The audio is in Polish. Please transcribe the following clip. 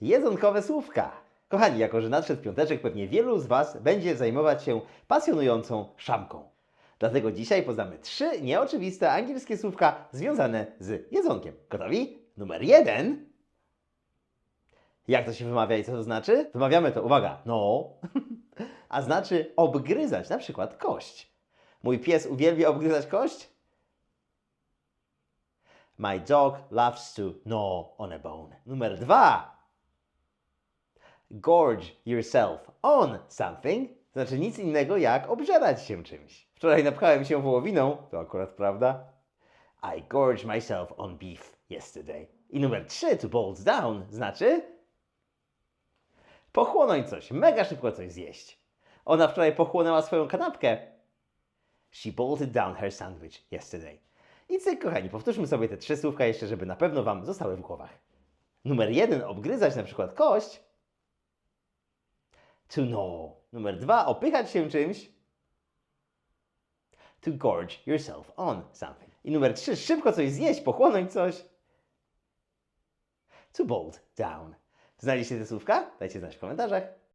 Jedzonkowe słówka. Kochani, jako że nadszedł piąteczek, pewnie wielu z Was będzie zajmować się pasjonującą szamką. Dlatego dzisiaj poznamy trzy nieoczywiste angielskie słówka związane z jedzonkiem. Gotowi? Numer jeden. Jak to się wymawia i co to znaczy? Wymawiamy to, uwaga, no, a znaczy obgryzać, na przykład kość. Mój pies uwielbia obgryzać kość? My dog loves to gnaw on a bone. Numer dwa. Gorge yourself on something. Znaczy nic innego jak obżerać się czymś. Wczoraj napchałem się wołowiną, to akurat prawda. I gorged myself on beef yesterday. I numer trzy, to bolt down, znaczy pochłonąć coś, mega szybko coś zjeść. Ona wczoraj pochłonęła swoją kanapkę. She bolted down her sandwich yesterday. I cyk, kochani, powtórzmy sobie te trzy słówka jeszcze, żeby na pewno Wam zostały w głowach. Numer jeden, obgryzać na przykład kość. To know. Numer dwa, opychać się czymś. To gorge yourself on something. I numer trzy, szybko coś zjeść, pochłonąć coś. To bolt down. Znaliście te słówka? Dajcie znać w komentarzach.